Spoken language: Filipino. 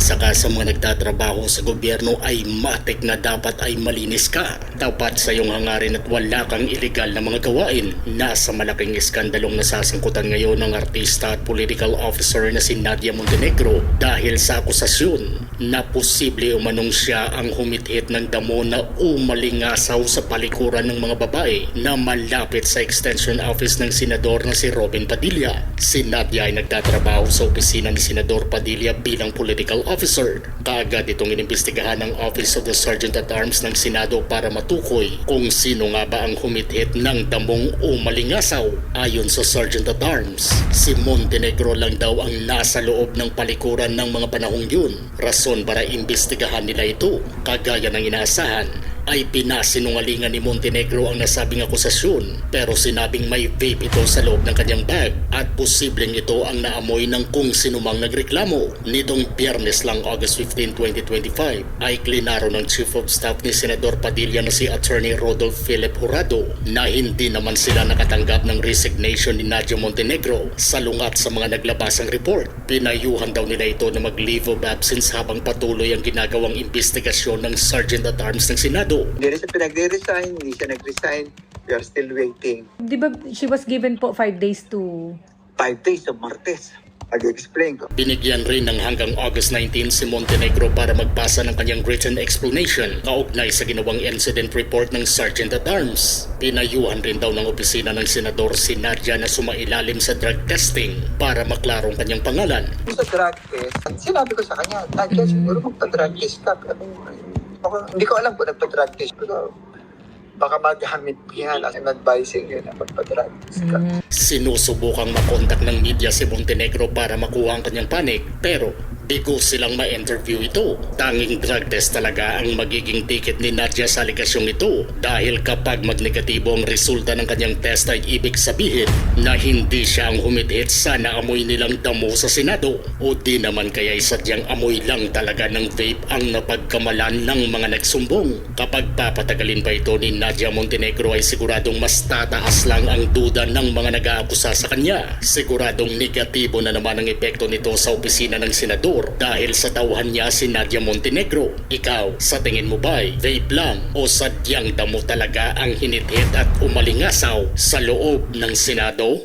Kapag isa ka sa mga nagtatrabaho sa gobyerno ay matik na dapat ay malinis ka. Dapat sa iyong hangarin at wala kang ilegal na mga gawain. Nasa malaking iskandalong nasasangkutan ngayon ng artista at political officer na si Nadia Montenegro dahil sa akusasyon na posible umanong siya ang humithit ng damo na umalingasaw sa palikuran ng mga babae na malapit sa extension office ng senador na si Robin Padilla. Si Nadia ay nagtatrabaho sa opisina ni Senador Padilla bilang political officer. Kaagad itong inimbestigahan ng Office of the Sergeant at Arms ng Senado para matukoy kung sino nga ba ang humithit ng damong umalingasaw. Ayon sa Sergeant at Arms, si Montenegro lang daw ang nasa loob ng palikuran ng mga panahong yun. Rason para imbestigahan nila ito, kagaya ng inaasahan ay pinasinungalingan ni Montenegro ang nasabing akusasyon pero sinabing may vape ito sa loob ng kanyang bag at posibleng ito ang naamoy ng kung sinumang nagreklamo. Nitong biyernes lang August 15, 2025 ay klinaro ng Chief of Staff ni Senador Padilla na si Attorney Rodolph Philip Jurado na hindi naman sila nakatanggap ng resignation ni Nadia Montenegro sa lungat sa mga naglabasang report. Pinayuhan daw nila ito na mag-leave of absence habang patuloy ang ginagawang investigasyon ng Sergeant at Arms ng Senado. Hindi rin siya pinagre-resign, hindi siya nag-resign. We are still waiting. Di ba she was given po five days to... Five days sa Martes. Pag-explain ko. Binigyan rin ng hanggang August 19 si Montenegro para magpasa ng kanyang written explanation kaugnay sa ginawang incident report ng Sergeant at Arms. Pinayuhan rin daw ng opisina ng senador si Nadia na sumailalim sa drug testing para maklarong kanyang pangalan. Sa drug test, sinabi ko sa kanya, Nadia, siguro magpa-drug test ka. Pero, ako, hindi ko alam kung nagpa-drug test. Pero baka magamit yan as an advising yun na magpa-drug test ka. Sinusubukang makontak ng media si Montenegro para makuha ang kanyang panig pero bigo silang ma-interview ito. Tanging drug test talaga ang magiging ticket ni Nadia sa alikasyong ito dahil kapag magnegatibo ang resulta ng kanyang test ay ibig sabihin na hindi siya ang humithit sa naamoy nilang damo sa Senado o di naman kaya sadyang amoy lang talaga ng vape ang napagkamalan ng mga nagsumbong. Kapag papatagalin pa ito ni Nadia Montenegro ay siguradong mas tataas lang ang duda ng mga nag-aakusa sa kanya. Siguradong negatibo na naman ang epekto nito sa opisina ng senador dahil sa tauhan niya si Nadia Montenegro. Ikaw, sa tingin mo ba'y vape lang o sadyang damo talaga ang hinithit at umalingasaw sa loob ng Senado?